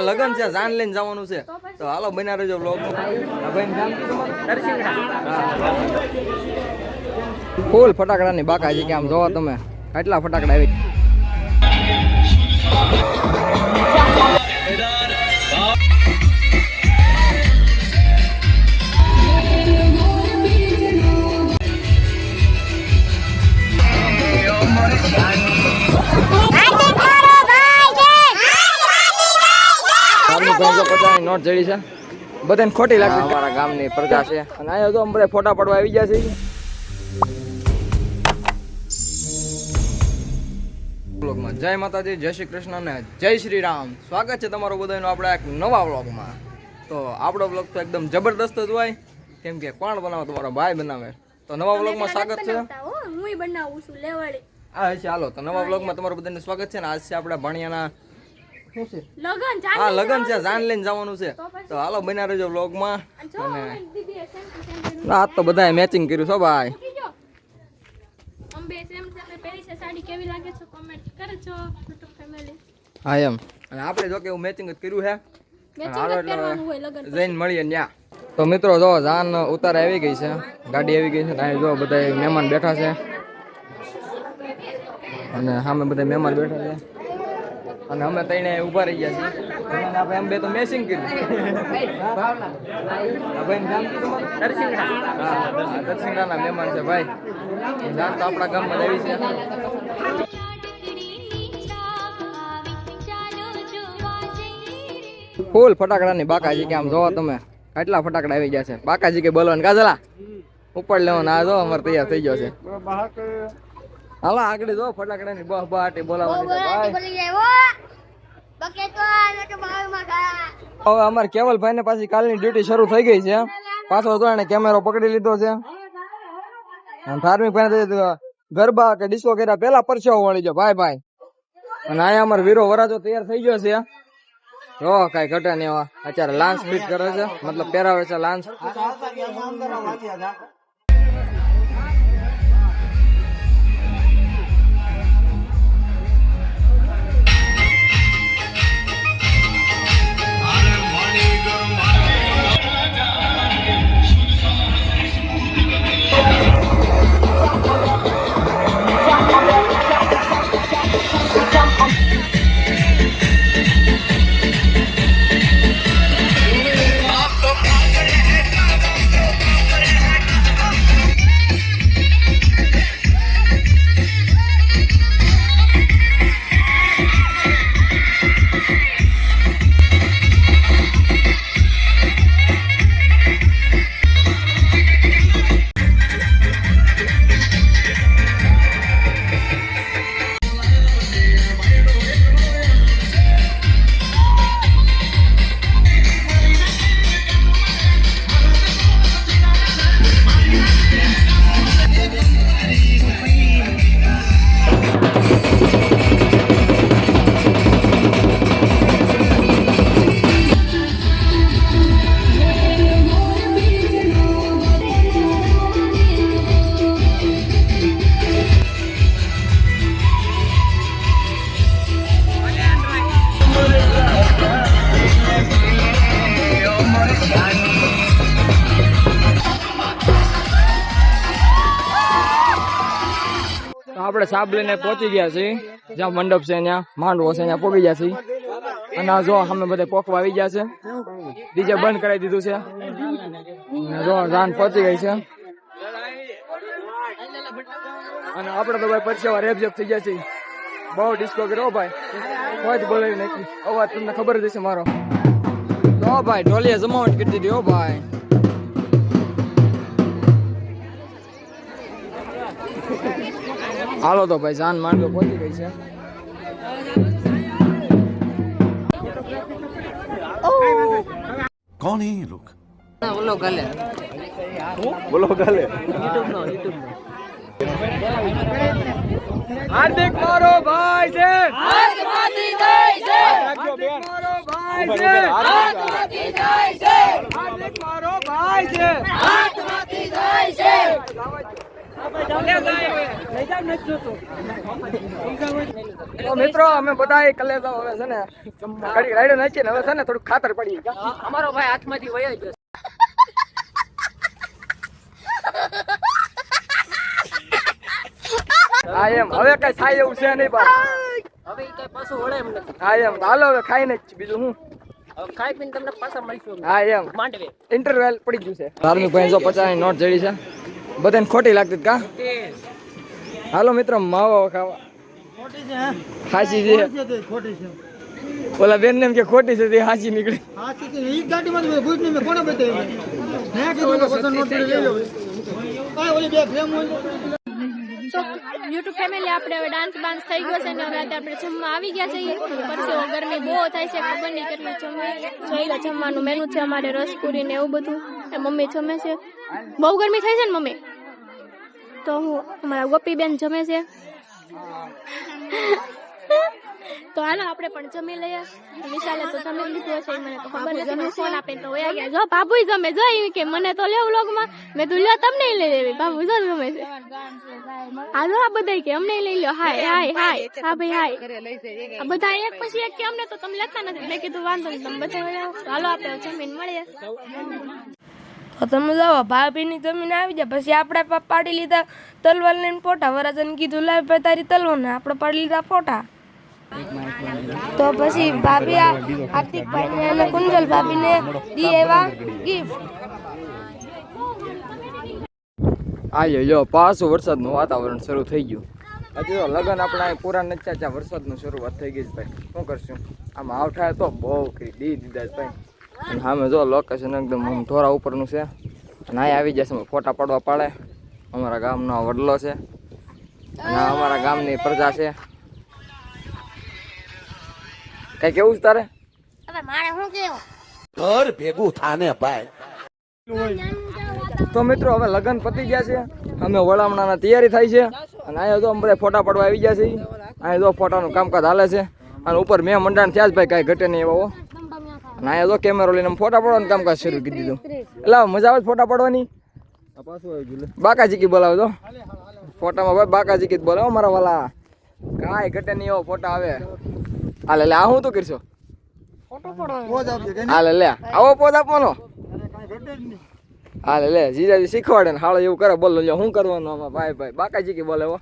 લગન છે, જાન લઈને જવાનું છે. તો હાલો બના રહેજો બ્લોગ ફૂલ ફટાકડાની બાકા છે કે આમ જોવા તમે. કેટલા ફટાકડા આવી? ગામની ત્રણસો પચાસની નોટ જડી છે. બધાને ખોટી લાગતી અમારા ગામની પ્રજા છે. અને અહીંયા તો બધા ફોટા પડવા આવી ગયા છે. વ્લોગમાં જય માતાજી જય શ્રી કૃષ્ણ અને જય શ્રી રામ. સ્વાગત છે તમારું બધાનું આપણા એક નવા વ્લોગમાં. તો આપણો વ્લોગ તો એકદમ જબરદસ્ત જ હોય. કેમ કે કોણ બનાવે તમારો ભાઈ બનાવે? તો નવા વ્લોગમાં સ્વાગત છે. હું? બનાવું છું લેવડે. હા ચાલો તો નવા વ્લોગમાં તમારું બધાને સ્વાગત છે ને આજ છે આપણા ભણિયાના શું છે? લગન હા લગન છે જાન લઈને જવાનું છે. તો હાલો બના રહેજો વ્લોગમાં જો અને આજ તો બધાએ મેચિંગ કર્યું છો ભાઈ. અંબે સેમ સેમ પહેરી છે. સાડી કેવી લાગે છે? કોમેન્ટ કરજો યુટ્યુબ ફેમિલી હા એમ. અને આપણે જો કે એવું મેચિંગ જ કર્યું છે. હાલો એટલે પહેરવાનું જઈને મળીએ ત્યાં. તો મિત્રો જો જાન ઉતારે આવી ગઈ છે. ગાડી આવી ગઈ છે ત્યાં જો બધા મહેમાન બેઠા છે. અને સામે બધા મહેમાન બેઠા છે. અને અમે તઈને ઊભા રહી ગયા છીએ. આપણે એમ બે તો મેસિંગ કર્યું? હા મહેમાન છે, ભાઈ. જાણ તો આપણા ગામમાં આવી છે. ફૂલ ફટાકડાની બાકાજી કે આમ જોવો તમે. કેટલા ફટાકડા આવી ગયા છે. બાકાજી કે બોલવાનું, કાજલા? ઉપર લેવાનું, આ જો અમારે તૈયાર થઈ ગયો છે. હાલો આગળ જો ફટાકડાની બહ બહાટી બોલાવવાની હવે અમારે કેવલભાઈ ને પાછી કાલની ડ્યુટી શરૂ થઈ ગઈ છે. પાછો તો એને કેમેરો પકડી લીધો છે. ધાર્મિક ભાઈ ગરબા કે ડિસ્કો કર્યા પેલા પરસેવો વળી જાય ભાઈ ભાઈ. અને અહીંયા અમારે વીરો વરાજો તૈયાર થઈ ગયો છે. જો કઈ ઘટે નહીં અત્યારે લાંચ ફિટ કરે છે. મતલબ પહેરાવે છે લાન્સ આપણે સાબ લઈને પહોંચી ગયા છીએ. જ્યાં મંડપ છે ત્યાં, માંડવો છે ત્યાં પહોંચી ગયા છીએ. અને જો અમે બધા પોકવા આવી ગયા છે. ડીજે બંધ કરાવી દીધું છે. જો રાન પહોંચી ગઈ છે. અને આપણે તો ભાઈ પરસેવા રેપ જેપ થઈ ગયા છે બહુ ડિસ્કો કર્યો ભાઈ. કોઈ જ બોલાવી નાખી અવાજ તમને ખબર જ હશે મારો. તો ભાઈ, ઢોલીએ જમાવટ કરી દીધી, હો ભાઈ. હાલો તો ભાઈ જાન માંડવે પહોંચી ગઈ છે. કોણ હે બોલો ગલે. બોલો ગલે. હાર્દિક મારો ભાઈ છે. હાર્દિક માતી જય છે. હાર્દિક મારો ભાઈ છે. હાર્દિક માતી જય છે. હાર્દિક ભાઈ છે. મિત્રો અમે બધા કલેજા હવે છે ને કડી રાઈડો નાખીએ ને હવે છે ને થોડું ખાતર પડી અમારો ભાઈ હાથમાંથી વયો ગયો. હા એમ. હવે કઈ થાય એવું છે નહીં બા હવે કઈ પાછું વળે એમ નથી. હા એમ. હાલો હવે ખાઈને ને બીજું હું ખાઈ પીને તમને પાછા મળીશું હા એમ. માંડવે. ઇન્ટરવેલ પડી ગયું છે. ધાર્મિક ભાઈ જો પચાસની નોટ જડી છે. બધાને ખોટી લાગતી કા? હાલો મિત્રો માવો ખાવા. હાસી છે ઓલા બેન ને એમ કે ખોટી છે તે હાસી નીકળી. તો યુટ્યુબ ફેમિલી આપણે હવે ડાન્સ બાન્સ થઈ ગયો છે ને હવે આપણે જમવા આવી ગયા છે પરસો ગરમી બહુ થાય છે, ખબર નહીં કેટલું જમવી. જોઈ જમવાનું મેનુ છે અમારે, રસપુરી ને એવું બધું. એ મમ્મી જમે છે. બહુ ગરમી થાય છે ને મમ્મી? તો હું, અમારા ગોપીબેન જમે છે. તો હાલો આપણે પણ જમી લઈએ. વિશાલે તો જમી લીધું હશે મને તો ખબર નથી ફોન આપે તો વયા ગયા. જો બાબુ જમે જો કે મને તો લેવું લોગમાં મેં તું લ્યો તમને લઈ લેવી. બાબુ જો ગમે છે. હાલો આ બધા કે અમને લઈ લ્યો. હાય હાય હાય. હા ભાઈ હાય. આ બધા એક પછી એક કે અમને તો તમે લેતા નથી. મેં કીધું વાંધો નહીં તમે બધા વયા હાલો આપણે જમીન મળીએ. તો તમે લાવો ભાભીની જમીન આવી જાય પછી આપણે પાડી લીધા તલવાર લઈને ફોટા. વરાજન કીધું લાવ તારી તલવાર ને આપણે પાડી લીધા ફોટા. તો પછી ભાભી આ હાર્દિકભાઈને અને કુંજલ ભાભીને દી એવા ગિફ્ટ આયો યો પાછું વરસાદનું વાતાવરણ શરૂ થઈ ગયું. હજી લગન આપણા પૂરા નથી ત્યાં વરસાદનું શરૂઆત થઈ ગઈ છે ભાઈ. શું કરશું? આમ આવઠા તો બહુ કરી દી દીધા છે ભાઈ. સામે જો લોકેશન એકદમ આમ ઢોરા ઉપરનું છે. અને અહીં આવી જશે ફોટા પાડવા પાડે. અમારા ગામનો વડલો છે. અને આ અમારા ગામની પ્રજા છે. કઈ કેવું છે તારે? ઘર ભેગું થાને ભાઈ. તો મિત્રો હવે લગ્ન પતી ગયા છે. અમે વળામણાના તૈયારી થાય છે. અને અહીંયા તો બધા ફોટા પાડવા આવી ગયા છે અહીંયા તો ફોટાનું કામકાજ હાલે છે. અને ઉપર મેં મંડાણ થયા જ ભાઈ કાંઈ ઘટે નહીં એવો હો. અને અહીંયા તો કેમેરો લઈને અમે ફોટા પાડવાનું કામકાજ શરૂ કરી દીધું. એટલે મજા આવે ફોટા પાડવાની? બાકાજીકી બોલાવો તો ફોટામાં ભાઈ બાકાજીકી જ બોલાવો મારા વાલા. કાંઈ ઘટે નહીં એવો ફોટા આવે. હાલે લે આ હું તો કરશો? હાલે લે આવો પોઝ આપવાનો. હાલે લે જીજાજી શીખવાડે ને હાલો એવું કરે બોલો લ્યો શું કરવાનું આમાં? ભાઈ ભાઈ બાકાજી કે બોલે હો?